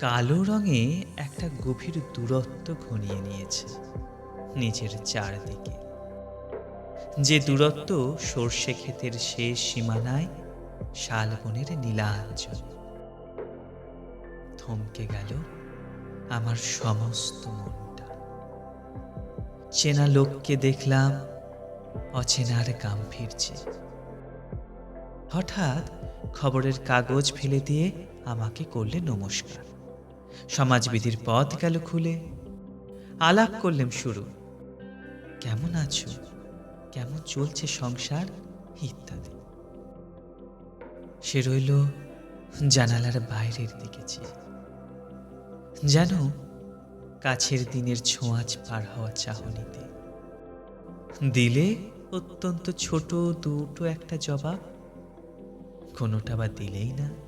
কালো রঙে একটা গভীর দূরত্ব ঘনিয়ে নিয়েছে নিজের চারদিকে। যে দূরত্ব সর্ষে ক্ষেতের শেষ সীমানায় শালবনের নীলাঞ্চল থমকে গেল আমার সমস্ত মনটা। চেনা লোককে দেখলাম অচেনার গাম ফিরছে হঠাৎ খবরের কাগজ ফেলে দিয়ে আমাকে করলে নমস্কার। সমাজবিধির পথ গেল খুলে। আলাপ করলেন শুরু। কেমন আছো? কেমন চলছে সংসার? ইত্যাদি। সে রইল জানালার বাইরের দিকে চেয়ে। যেন কাছের দিনের ছোঁয়াচ পার হওয়া চাহনিতে। দিলে অত্যন্ত ছোট দুটো একটা জবাব, কোনোটা বা দিলেই না।